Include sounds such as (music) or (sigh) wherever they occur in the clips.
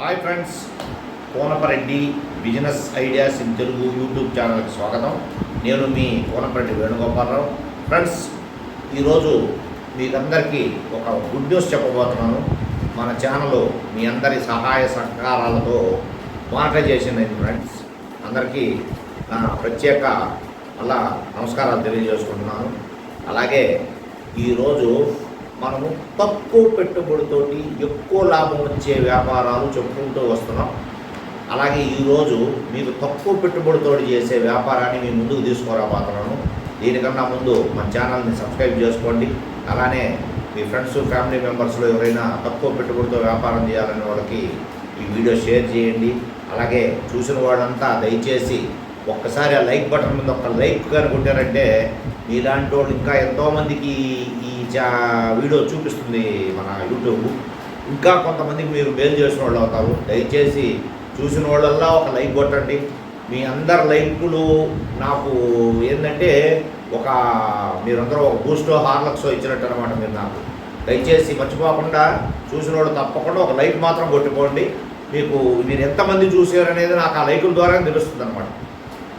Hi friends Konapareddy business ideas in Telugu YouTube ఛానల్కి స్వాగతం. నేను మీ కోనపరెడ్డి వేణుగోపాలరావు. ఫ్రెండ్స్ ఈరోజు మీకందరికీ ఒక గుడ్ న్యూస్ చెప్పబోతున్నాను. మన ఛానల్ మీ అందరి సహాయ సహకారాలతో మానిటైజేషన్ అయింది ఫ్రెండ్స్. అందరికీ నా ప్రత్యేక అలా నమస్కారాలు తెలియజేసుకుంటున్నాను. అలాగే ఈరోజు మనము తక్కువ పెట్టుబడితోటి ఎక్కువ లాభం వచ్చే వ్యాపారాలు చెప్పుకుంటూ వస్తున్నాం. అలాగే ఈరోజు మీకు తక్కువ పెట్టుబడితోటి చేసే వ్యాపారాన్ని మీ ముందుకు తీసుకురాబోతున్నాను. దీనికన్నా ముందు మన ఛానల్ని సబ్స్క్రైబ్ చేసుకోండి. అలానే మీ ఫ్రెండ్స్ ఫ్యామిలీ మెంబర్స్లో ఎవరైనా తక్కువ పెట్టుబడితో వ్యాపారం చేయాలనే వాళ్ళకి ఈ వీడియో షేర్ చేయండి. అలాగే చూసిన వాళ్ళంతా దయచేసి ఒక్కసారి ఆ లైక్ బటన్ మీద ఒక లైక్ కానీ కొట్టారంటే మీలాంటి వాళ్ళు ఇంకా ఎంతోమందికి ఈ వీడియో చూపిస్తుంది మన యూట్యూబ్. ఇంకా కొంతమందికి మీరు మేలు చేసిన వాళ్ళు అవుతారు. దయచేసి చూసిన వాళ్ళల్లా ఒక లైక్ కొట్టండి. మీ అందరి లైకులు నాకు ఏంటంటే ఒక మీరందరూ ఒక బూస్టో హార్లక్సో ఇచ్చినట్టు అనమాట మీరు నాకు. దయచేసి మర్చిపోకుండా చూసిన వాళ్ళు తప్పకుండా ఒక లైక్ మాత్రం కొట్టుకోండి. మీకు మీరు ఎంతమంది చూసారనేది నాకు ఆ లైకుల ద్వారా తెలుస్తుంది అనమాట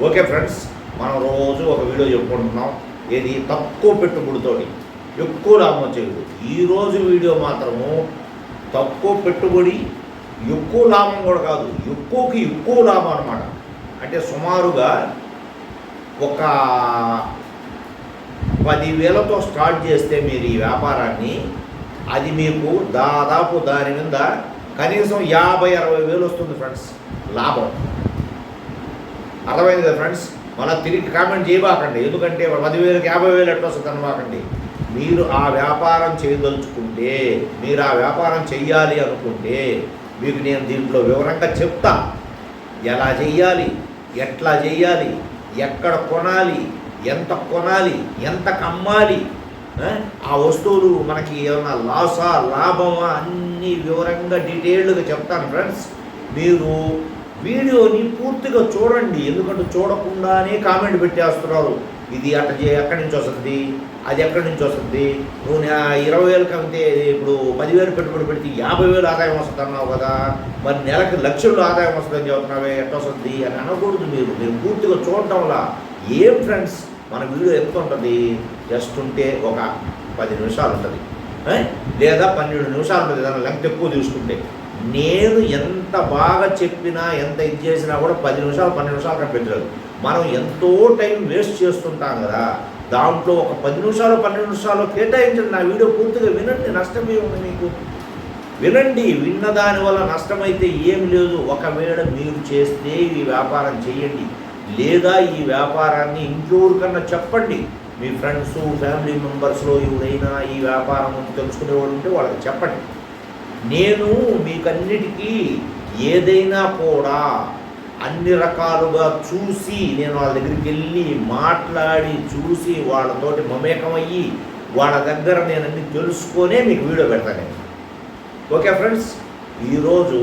ఓకే ఫ్రెండ్స్ మనం రోజు ఒక వీడియో చెప్పుకుంటున్నాం. ఏది తక్కువ పెట్టుబడితోటి. ఎక్కువ లాభం వచ్చేది ఈరోజు వీడియో మాత్రము తక్కువ పెట్టుబడి ఎక్కువ లాభం కూడా కాదు. ఎక్కువకి ఎక్కువ లాభం అనమాట అంటే సుమారుగా ఒక పదివేలతో స్టార్ట్ చేస్తే మీరు ఈ వ్యాపారాన్ని అది మీకు దాదాపు దాని మీద కనీసం యాభై అరవై వేలు వస్తుంది ఫ్రెండ్స్ లాభం. అర్థమైంది కదా ఫ్రెండ్స్ మళ్ళీ తిరిగి కామెంట్ చేయబాకండి. ఎందుకంటే పదివేలకు యాభై వేలు ఎట్లా వస్తుంది అనమాకండి మీరు ఆ వ్యాపారం చేయదలుచుకుంటే మీరు ఆ వ్యాపారం చెయ్యాలి అనుకుంటే మీకు నేను దీంట్లో వివరంగా చెప్తా. ఎలా చెయ్యాలి? ఎట్లా చెయ్యాలి? ఎక్కడ కొనాలి? ఎంత కొనాలి? ఎంత కమ్మాలి? ఆ? వస్తువులు మనకి ఏమైనా లాసా లాభమా? అన్ని వివరంగా డీటెయిల్డ్గా చెప్తాను ఫ్రెండ్స్. మీరు వీడియోని పూర్తిగా చూడండి. ఎందుకంటే చూడకుండానే కామెంట్ పెట్టేస్తున్నారు. ఇది అట్ట ఎక్కడి నుంచి వస్తుంది? అది ఎక్కడి నుంచి వస్తుంది? నువ్వు ఇరవై వేలు కంటే ఇప్పుడు పదివేలు పెట్టుబడి పెడితే యాభై వేలు ఆదాయం వస్తుంది అన్నావు కదా? మరి నెలకు లక్షలు ఆదాయం వస్తుందని చెబుతున్నావే ఎట్ట వస్తుంది? అని అనకూడదు మీరు. మీరు పూర్తిగా చూడటం వల్ల ఏం ఫ్రెండ్స్? మన వీడియో ఎంత ఉంటుంది? జస్ట్ ఉంటే ఒక పది నిమిషాలు ఉంటుంది. లేదా పన్నెండు నిమిషాలు ఉంటుంది. దాని లెంగ్త్ ఎక్కువ తీసుకుంటే. నేను ఎంత బాగా చెప్పినా ఎంత ఇది చేసినా కూడా పది నిమిషాలు పన్నెండు నిమిషాలు కనిపించలేదు. మనం ఎంతో టైం వేస్ట్ చేస్తుంటాం కదా. దాంట్లో ఒక పది నిమిషాలు పన్నెండు నిమిషాలు కేటాయించండి. నా వీడియో పూర్తిగా వినండి నష్టం ఏముంది మీకు. వినండి విన్న దాని వల్ల నష్టమైతే ఏం లేదు. ఒకవేళ మీరు చేస్తే ఈ వ్యాపారం చేయండి. లేదా ఈ వ్యాపారాన్ని ఇంకెవరికన్నా చెప్పండి. మీ ఫ్రెండ్స్ ఫ్యామిలీ మెంబర్స్లో ఎవరైనా ఈ వ్యాపారం తెలుసుకునే వాళ్ళు ఉంటే వాళ్ళకి చెప్పండి. నేను మీకన్నిటికీ ఏదైనా కూడా అన్ని రకాలుగా చూసి నేను వాళ్ళ దగ్గరికి వెళ్ళి మాట్లాడి చూసి వాళ్ళతోటి మమేకమయ్యి వాళ్ళ దగ్గర నేను అన్ని తెలుసుకొనే మీకు వీడియో పెడతాను ఓకే ఫ్రెండ్స్? ఈరోజు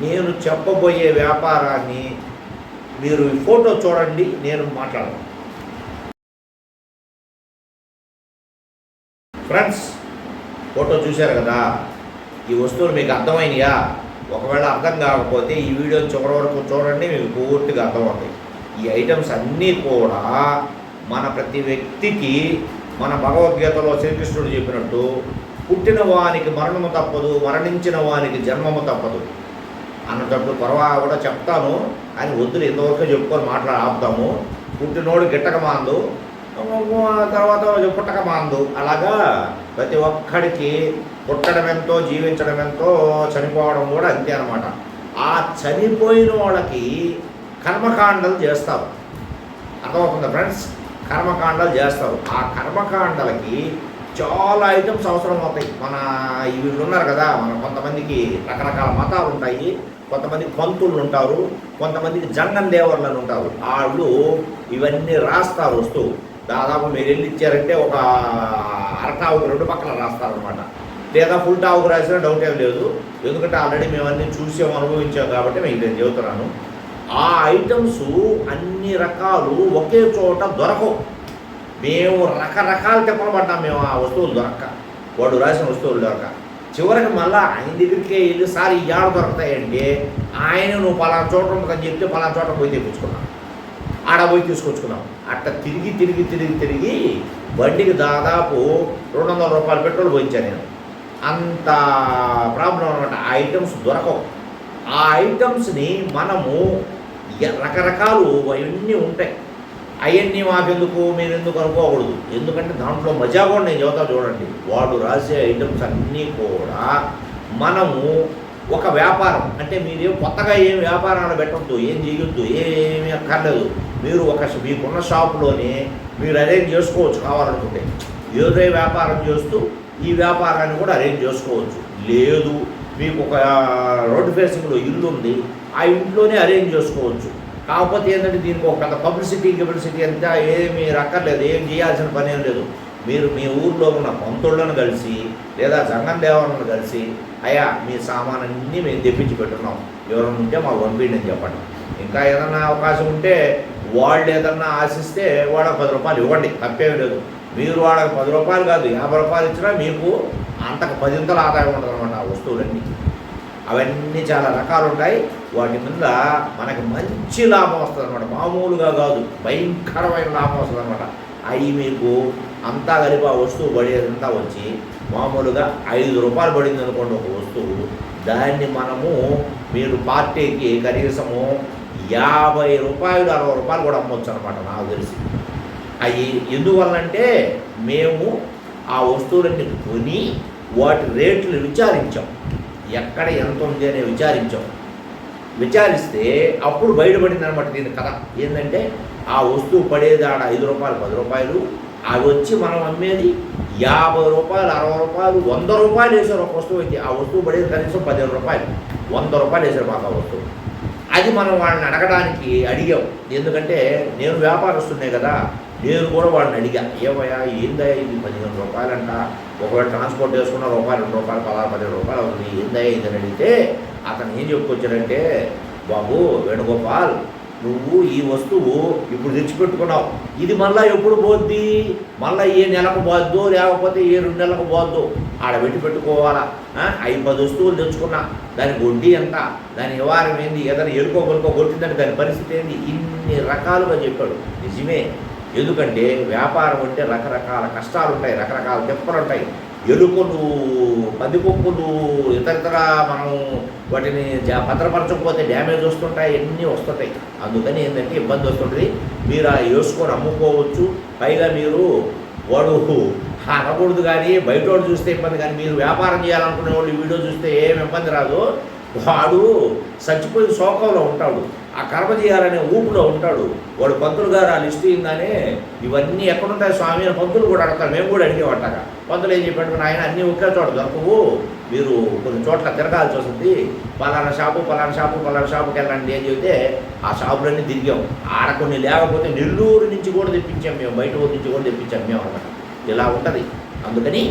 నేను చెప్పబోయే వ్యాపారాన్ని మీరు ఈ ఫోటో చూడండి నేను మాట్లాడను ఫ్రెండ్స్ ఫోటో చూశారు కదా? ఈ వస్తువులు మీకు అర్థమైనయా? ఒకవేళ అర్థం కాకపోతే ఈ వీడియో చివరి వరకు చూడండి మీకు పూర్తిగా అర్థమవుతాయి. ఈ ఐటమ్స్ అన్నీ కూడా మన ప్రతి వ్యక్తికి మన భగవద్గీతలో శ్రీకృష్ణుడు చెప్పినట్టు పుట్టిన వానికి మరణము తప్పదు మరణించిన వానికి జన్మము తప్పదు. అన్నటప్పుడు పర్వా కూడా చెప్తాను అని వద్దులు ఇంతవరకు చెప్పుకొని మాట్లాడ ఆపుతాము పుట్టినోడు గిట్టక మాందు తర్వాత పుట్టక మాందు. అలాగా ప్రతి ఒక్కడికి పుట్టడం ఎంతో జీవించడం ఎంతో చనిపోవడం కూడా అంతే అనమాట ఆ చనిపోయిన వాళ్ళకి కర్మకాండలు చేస్తారు. అర్థమవుతుందా ఫ్రెండ్స్? కర్మకాండాలు చేస్తారు. ఆ కర్మకాండలకి చాలా ఐటమ్స్ అవసరం అవుతాయి. మన వీళ్ళు ఉన్నారు కదా మన కొంతమందికి రకరకాల మతాలు ఉంటాయి. కొంతమంది పంతులు ఉంటారు. కొంతమందికి జంగం దేవర్లను ఉంటారు. వాళ్ళు ఇవన్నీ రాస్తారు వస్తువు దాదాపు మీరు ఎన్ని ఇచ్చారంటే ఒక అరటావుకు రెండు పక్కన రాస్తారనమాట లేదా ఫుల్ టావుకు రాసినా డౌట్ ఏం లేదు. ఎందుకంటే ఆల్రెడీ మేము అన్నీ చూసాం అనుభవించాం కాబట్టి మీకు నేను చెబుతున్నాను. ఆ ఐటమ్స్ అన్ని రకాలు ఒకే చోట దొరకవు. మేము రకరకాల తిప్పలు పడ్డాం మేము ఆ వస్తువులు దొరక్క. వాడు రాసిన వస్తువులు దొరక చివరికి మళ్ళీ ఆయన దగ్గరికే వెళ్ళి సార్ ఈ ఆడ దొరుకుతాయంటే ఆయన నువ్వు పలానా చోట ఉంటుందని చెప్తే పలానా చోట పోయి తెప్పించుకున్నాను ఆడ పోయి తీసుకొచ్చుకున్నాం. అట్లా తిరిగి తిరిగి తిరిగి తిరిగి బండికి దాదాపు రెండు వందల రూపాయలు పెట్రోల్ పోయించాను నేను. అంత ప్రాబ్లం అనమాట ఆ ఐటమ్స్ దొరకవు. ఆ ఐటమ్స్ని మనము రకరకాలు అవన్నీ ఉంటాయి. అవన్నీ మాకెందుకు? మీరు ఎందుకు అనుకోకూడదు. ఎందుకంటే దాంట్లో మజా కూడా నేను చెబుతా చూడండి. వాడు రాసే ఐటమ్స్ అన్నీ కూడా మనము ఒక వ్యాపారం. అంటే మీరేం కొత్తగా ఏం వ్యాపారాలు పెట్టద్దు ఏం చేయొద్దు ఏమీ అక్కర్లేదు. మీరు ఒక మీకున్న షాపులోనే మీరు అరేంజ్ చేసుకోవచ్చు కావాలనుకుంటే. ఏదో వ్యాపారం చేస్తూ ఈ వ్యాపారాన్ని కూడా అరేంజ్ చేసుకోవచ్చు. లేదు మీకు ఒక రోడ్డు ఫేసింగ్లో ఇల్లు ఉంది ఆ ఇంట్లోనే అరేంజ్ చేసుకోవచ్చు. కాకపోతే ఏంటంటే దీనికి ఒక పబ్లిసిటీ పబ్లిసిటీ అంతా ఏమీ రక్కర్లేదు ఏం చేయాల్సిన పని ఏం లేదు. మీరు మీ ఊర్లో ఉన్న పంతులను కలిసి లేదా జంగం దేవాలను కలిసి అయ్యా మీ సామానన్నీ మేము తెప్పించి పెట్టున్నాం ఎవరైనా ఉంటే మాకు పంపిండి అని చెప్పండి. ఇంకా ఏదన్నా అవకాశం ఉంటే వాళ్ళు ఏదన్నా ఆశిస్తే వాళ్ళకి పది రూపాయలు ఇవ్వండి. తప్పేం లేదు. మీరు వాళ్ళకి పది రూపాయలు కాదు యాభై రూపాయలు ఇచ్చినా మీకు అంతకు పదింతల ఆదాయం ఉండదు అనమాట ఆ వస్తువులన్నీ. అవన్నీ చాలా రకాలు ఉంటాయి వాటి మీద మనకి మంచి లాభం వస్తుంది అనమాట మామూలుగా కాదు భయంకరమైన లాభం వస్తుంది అనమాట అవి మీకు అంతా కలిపి ఆ వస్తువు పడేదంతా వచ్చి మామూలుగా ఐదు రూపాయలు పడింది అనుకోండి ఒక వస్తువు. దాన్ని మనము మీరు పార్టీకి కనీసము యాభై రూపాయలు అరవై రూపాయలు కూడా అమ్మొచ్చు అనమాట నాకు తెలిసి. అవి ఎందువల్లంటే మేము ఆ వస్తువులన్నీ కొని వాటి రేట్లు విచారించాం. ఎక్కడ ఎంత ఉంది అని విచారించాం. విచారిస్తే అప్పుడు బయటపడింది అనమాట దీని కథ. ఏంటంటే ఆ వస్తువు పడేది ఆడ ఐదు రూపాయలు పది రూపాయలు అవి వచ్చి మనం అమ్మేది యాభై రూపాయలు అరవై రూపాయలు వంద రూపాయలు వేసారు ఒక వస్తువు అయితే. ఆ వస్తువు పడేది కనీసం పదిహేను రూపాయలు వంద రూపాయలు వేసారు మాకు ఆ వస్తువు. అది మనం వాళ్ళని అడగడానికి అడిగాం. ఎందుకంటే నేను వ్యాపారస్తున్నాయి కదా నేను కూడా వాళ్ళని అడిగా. ఏమయ్యా ఏందయ్యా ఇది పదిహేను రూపాయలంట? ఒకవేళ ట్రాన్స్పోర్ట్ చేసుకున్న రూపాయలు రెండు రూపాయలు పదహారు పదిహేను రూపాయలు అవుతుంది. ఏందయ్యా ఇదని అడిగితే అతను ఏం చెప్పుకొచ్చాడంటే బాబు వేణుగోపాల్ నువ్వు ఈ వస్తువు ఇప్పుడు తెచ్చిపెట్టుకున్నావు. ఇది మళ్ళీ ఎప్పుడు పోద్ది? మళ్ళీ ఏ నెలకు పోద్దో లేకపోతే ఏ రెండు నెలలకు పోద్దో? ఆడ పెట్టి పెట్టుకోవాలా? ఐదు పది వస్తువులు తెచ్చుకున్నా. దానికి వడ్డీ ఎంత? దాని నివారణ ఏంది? ఏదైనా ఎలుకో గొలుకో కొట్టిందంటే దాని పరిస్థితి ఏంది? ఇన్ని రకాలుగా చెప్పాడు. నిజమే. ఎందుకంటే వ్యాపారం అంటే రకరకాల కష్టాలు ఉంటాయి రకరకాల తెప్పలు ఉంటాయి ఎలుకలు పందికొక్కులు ఇతరితర మనం వాటిని భద్రపరచకపోతే డ్యామేజ్ వస్తుంటాయి అన్నీ వస్తుంటాయి. అందుకని ఏంటంటే ఇబ్బంది వస్తుంటుంది. మీరు ఆ వేసుకొని అమ్ముకోవచ్చు. పైగా మీరు వాడు (laughs) అనకూడదు కానీ బయట వాడు చూస్తే ఇబ్బంది కానీ మీరు వ్యాపారం చేయాలనుకునే వాళ్ళు వీడియో చూస్తే ఏం ఇబ్బంది రాదు. వాడు చచ్చిపోయిన శోకంలో ఉంటాడు. ఆ కర్మ చేయాలనే ఊపులో ఉంటాడు. వాడు పంతులు గారు ఆ లిస్ట్ ఇందానే ఇవన్నీ ఎక్కడుంటాయి స్వామి అని పంతులు కూడా అడతారు మేము కూడా అడిగేవాటగా పంతులు ఏం చెప్పాడు? ఆయన అన్నీ ఒకే చోట దొరకవు. మీరు కొన్ని చోట్ల తిరగాల్సి వస్తుంది. పలానా షాపు పలానా షాపు పలానా షాపుకి వెళ్ళండి అని చెబితే ఆ షాపులన్నీ తిరిగాం. ఆడ కొన్ని లేకపోతే నెల్లూరు నుంచి కూడా తెప్పించాం మేము. బయట ఊరు నుంచి కూడా తెప్పించాం మేము అనమాట ఇలా ఉంటుంది. అందుకని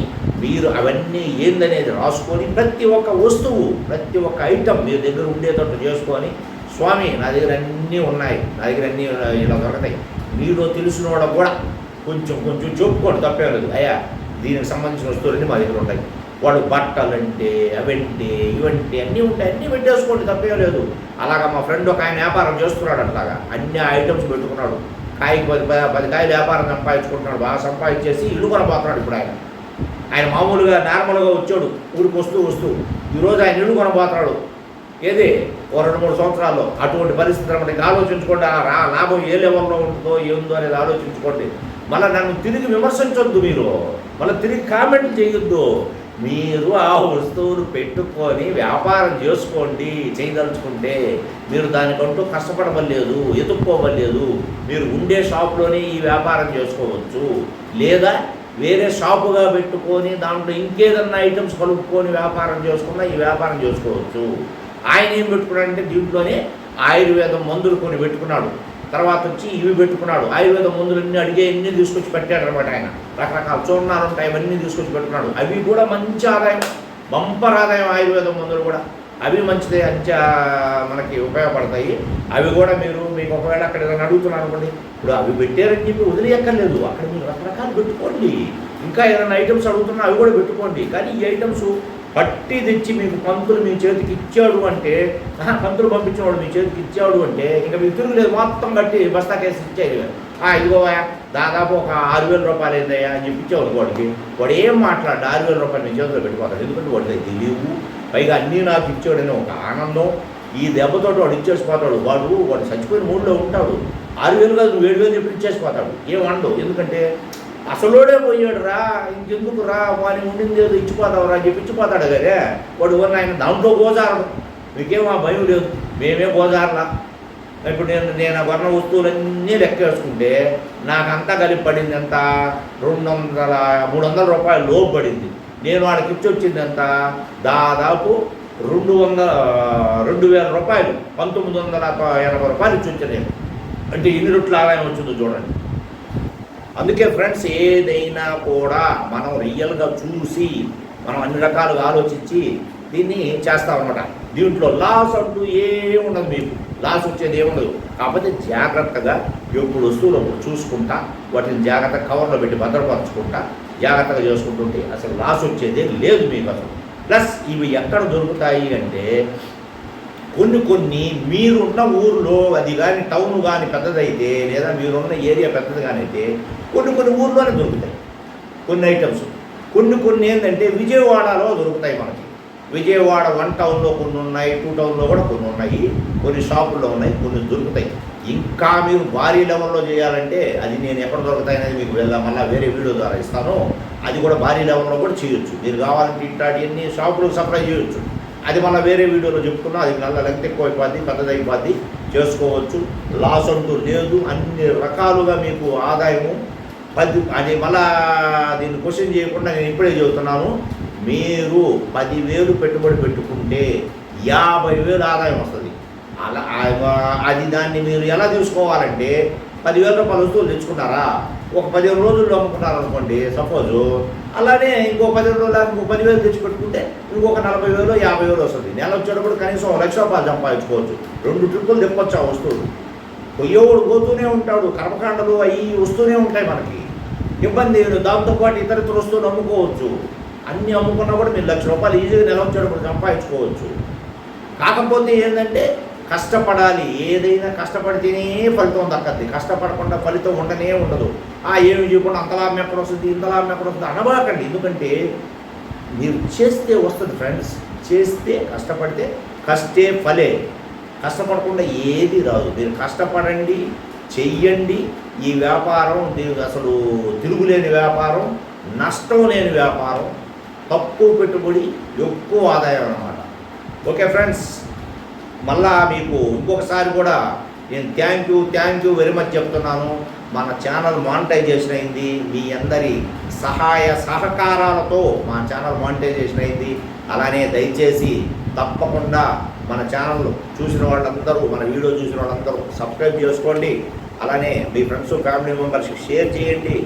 మీరు అవన్నీ ఏందనేది రాసుకొని ప్రతి ఒక్క వస్తువు ప్రతి ఒక్క ఐటమ్ మీ దగ్గర ఉండేటట్టు చేసుకొని స్వామి నా దగ్గర అన్నీ ఉన్నాయి. నా దగ్గర అన్నీ ఇలా దొరకతాయి. మీలో తెలిసిన కూడా కొంచెం కొంచెం చెప్పుకోండి తప్పే లేదు. అయ్యా దీనికి సంబంధించిన వస్తువులన్నీ మా దగ్గర ఉంటాయి. వాడు బట్టలంటే అవంటే ఇవంటే అన్నీ ఉంటాయి. అన్నీ పెట్టేసుకోండి తప్పే లేదు. అలాగా మా ఫ్రెండ్ ఒక ఆయన వ్యాపారం చేస్తున్నాడు అట్లాగా. అన్ని ఐటమ్స్ పెట్టుకున్నాడు. కాయకి పది పది- పది కాయలు వ్యాపారం సంపాదించుకుంటున్నాడు. బాగా సంపాదించేసి ఇల్లు కొనబోతున్నాడు ఇప్పుడు ఆయన. ఆయన మామూలుగా నార్మల్గా వచ్చాడు. ఊరికి వస్తూ వస్తూ. ఈరోజు ఆయన ఇల్లు కొనబోతున్నాడు. ఏది? ఓ రెండు మూడు సంవత్సరాల్లో అటువంటి పరిస్థితి మనకి ఆలోచించుకోండి. ఆ రా లాభం ఏ లెవెల్లో ఉంటుందో ఏందో అనేది ఆలోచించుకోండి. మళ్ళీ నన్ను తిరిగి విమర్శించొద్దు మీరు. మళ్ళీ తిరిగి కామెంట్ చేయొద్దు. మీరు ఆ వస్తువులు పెట్టుకొని వ్యాపారం చేసుకోండి చేయదలుచుకుంటే మీరు దానికంటూ కష్టపడవలేదు ఎదుక్కోవలేదు మీరు ఉండే షాప్లోనే ఈ వ్యాపారం చేసుకోవచ్చు. లేదా వేరే షాపుగా పెట్టుకొని దాంట్లో ఇంకేదన్నా ఐటమ్స్ కలుపుకొని వ్యాపారం చేసుకున్నా ఈ వ్యాపారం చేసుకోవచ్చు. ఆయన ఏం పెట్టుకున్నాడంటే దీంట్లోనే ఆయుర్వేదం మందులు కొన్ని పెట్టుకున్నాడు. తర్వాత వచ్చి ఇవి పెట్టుకున్నాడు. ఆయుర్వేద మందులన్నీ అడిగే అన్నీ తీసుకొచ్చి పెట్టాడు అనమాట ఆయన. రకరకాల చూర్ణాలు ఉంటాయి అవన్నీ తీసుకొచ్చి పెట్టుకున్నాడు. అవి కూడా మంచి ఆదాయం. బంపర్ ఆదాయం ఆయుర్వేద మందులు కూడా. అవి మంచిదే అంచ మనకి ఉపయోగపడతాయి. అవి కూడా మీరు మీకు ఒకవేళ అక్కడ ఏదైనా అడుగుతున్నారు అనుకోండి ఇప్పుడు అవి పెట్టారని చెప్పి వదిలేయక్కర్లేదు. అక్కడ మీరు రకరకాలు పెట్టుకోండి. ఇంకా ఏదైనా ఐటమ్స్ అడుగుతున్నా అవి కూడా పెట్టుకోండి. కానీ ఈ ఐటమ్స్ పట్టి తెచ్చి మీకు పంతులు మీ చేతికి ఇచ్చాడు అంటే ఆహా, పంతులు పంపించేవాడు మీ చేతికి ఇచ్చాడు అంటే ఇంకా మీకు తిరుగులేదు మొత్తం కట్టి బస్తా కేసు ఇచ్చేది ఆ ఇదిగోవా దాదాపు ఒక ఆరు వేల రూపాయలు అయిందయ్యా అని చెప్పించేవాడు వాడికి. వాడు ఏం మాట్లాడు ఆరు వేల రూపాయలు మీ చేతిలో పెట్టుకోవాలి ఎందుకంటే వాడి దగ్గర తెలియవు పైగా అన్నీ నాకు ఇచ్చాడని ఒక ఆనందం. ఈ దెబ్బతో వాడు ఇచ్చేసిపోతాడు. వాడు వాడు చచ్చిపోయిన మూడులో ఉంటాడు. ఆరు వేలు కాదు నువ్వు ఏడు వేలు చెప్పి ఇచ్చేసిపోతాడు. ఏం అనడు. ఎందుకంటే అసలోడే పోయాడు రా ఇంకెందుకు రా వాని ఉండింది ఏదో ఇచ్చిపోతావు రా అని చెప్పి ఇచ్చిపోతాడు కదే. వాడు ఉన్న ఆయన దాంట్లో గోజారడు. మీకేం ఆ భయం లేదు? మేమే గోజారలా. ఇప్పుడు నేను నేను వర్ణ వస్తువులన్నీ లెక్క వేసుకుంటే నాకంతా కలిపి పడింది ఎంత? రెండు వందల మూడు వందల రూపాయలు లోపు పడింది. నేను వాడికి ఇచ్చి వచ్చింది ఎంత? దాదాపు రెండు వందల రెండు వేల రూపాయలు. పంతొమ్మిది వందల ఎనభై రూపాయలు ఇచ్చి వచ్చాను నేను. అంటే ఇన్ని రొట్లు ఆదాయం వచ్చిందో చూడండి. అందుకే ఫ్రెండ్స్ ఏదైనా కూడా మనం రియల్గా చూసి మనం అన్ని రకాలుగా ఆలోచించి దీన్ని చేస్తామన్నమాట దీంట్లో లాస్ అంటూ ఏమి ఉండదు మీకు. లాస్ వచ్చేది ఏముండదు కాకపోతే జాగ్రత్తగా ఎప్పుడు వస్తువులు అప్పుడు చూసుకుంటా వాటిని జాగ్రత్తగా కవర్లో పెట్టి భద్రపరచుకుంటా జాగ్రత్తగా చేసుకుంటుంటే అసలు లాస్ వచ్చేదే లేదు మీకు అసలు. ప్లస్ ఇవి ఎక్కడ దొరుకుతాయి అంటే కొన్ని కొన్ని మీరున్న ఊర్లో అది కానీ టౌన్ కానీ పెద్దదైతే లేదా మీరున్న ఏరియా పెద్దది కానీ అయితే కొన్ని కొన్ని ఊర్లోనే దొరుకుతాయి. కొన్ని ఐటమ్స్ కొన్ని కొన్ని ఏంటంటే విజయవాడలో దొరుకుతాయి మనకి. విజయవాడ వన్ టౌన్లో కొన్ని ఉన్నాయి టూ టౌన్లో కూడా కొన్ని ఉన్నాయి. కొన్ని షాపుల్లో ఉన్నాయి కొన్ని దొరుకుతాయి. ఇంకా మీరు భారీ లెవెల్లో చేయాలంటే అది నేను ఎక్కడ దొరుకుతాయి అనేది మీకు వెళ్ళా మళ్ళీ వేరే వీడియో ద్వారా ఇస్తాను. అది కూడా భారీ లెవెల్లో కూడా చేయొచ్చు. మీరు కావాలంటే ఇట్లాంటివన్నీ షాపులకు సప్లై చేయొచ్చు. అది మళ్ళీ వేరే వీడియోలో చెప్పుకున్నా అది నల్ల లెంగ్త్ ఎక్కువ అయిపోద్ది. పెద్దదైపోద్ది చేసుకోవచ్చు. లాస్ అంటూ లేదు. అన్ని రకాలుగా మీకు ఆదాయము పది అది మళ్ళా దీన్ని క్వశ్చన్ చేయకుండా నేను ఇప్పుడే చెబుతున్నాను. మీరు పదివేలు పెట్టుబడి పెట్టుకుంటే యాభై వేలు ఆదాయం వస్తుంది. అలా అది దాన్ని మీరు ఎలా తీసుకోవాలంటే పదివేల రూపాయల వస్తువులు తెచ్చుకున్నారా ఒక పదిహేను రోజుల్లో అమ్ముకున్నారు అనుకోండి సపోజ్ అలానే ఇంకో పదిహేను రోజులు ఇంకో పదివేలు తెచ్చి పెట్టుకుంటే ఇంకొక నలభై వేలు యాభై వేలు వస్తుంది. నెల వచ్చేటప్పుడు కనీసం లక్ష రూపాయలు సంపాదించుకోవచ్చు. రెండు ట్రిప్పులు తెప్పొచ్చు ఆ వస్తువులు. పొయ్యేవాడు పోతూనే ఉంటాడు. కర్మకాండలు అవి వస్తూనే ఉంటాయి మనకి. ఇబ్బంది లేదు. దాంతోపాటు ఇతర వస్తువులు అమ్ముకోవచ్చు అన్నీ అమ్ముకున్నా కూడా మీరు లక్ష రూపాయలు ఈజీగా నెల వచ్చేటప్పుడు సంపాదించుకోవచ్చు. కాకపోతే ఏంటంటే కష్టపడాలి. ఏదైనా కష్టపడితేనే ఫలితం దక్కద్ది. కష్టపడకుండా ఫలితం ఉండనే ఉండదు. ఆ ఏమి చేయకుండా అంత లాభం ఎక్కడ వస్తుంది ఇంత లాభం ఎక్కడ వస్తుంది అనబాకండి. ఎందుకంటే మీరు చేస్తే వస్తుంది ఫ్రెండ్స్. చేస్తే కష్టపడితే కష్టే ఫలే. కష్టపడకుండా ఏది రాదు. మీరు కష్టపడండి చెయ్యండి. ఈ వ్యాపారం దీనికి అసలు తిరుగులేని వ్యాపారం నష్టం లేని వ్యాపారం తక్కువ పెట్టుబడి ఎక్కువ ఆదాయం అన్నమాట. ఓకే ఫ్రెండ్స్ మళ్ళా మీకు ఇంకొకసారి కూడా నేను thank you thank you very much చెప్తున్నాను. మన ఛానల్ మానిటైజేషన్ అయింది. మీ అందరి సహాయ సహకారాలతో మా ఛానల్ మానిటైజేషన్ అయింది. అలానే దయచేసి తప్పకుండా మన ఛానల్ చూసిన వాళ్ళందరూ మన వీడియో చూసిన వాళ్ళందరూ సబ్స్క్రైబ్ చేసుకోండి. అలానే మీ ఫ్రెండ్స్ ఫ్యామిలీ మెంబర్స్కి షేర్ చేయండి.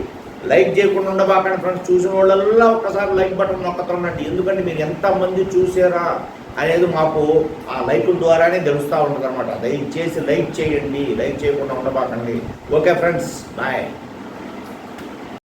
లైక్ చేయకుండా ఉండబాకండి ఫ్రెండ్స్ చూసిన వాళ్ళల్లా ఒక్కసారి లైక్ బటన్ నొక్కతుండండి ఎందుకంటే మీరు ఎంతమంది చూసారా అనేది మాకు ఆ లైకుల ద్వారానే తెలుస్తూ ఉంటుంది అనమాట దయచేసి లైక్ చేయండి. లైక్ చేయకుండా ఉండబాకండి. Okay friends bye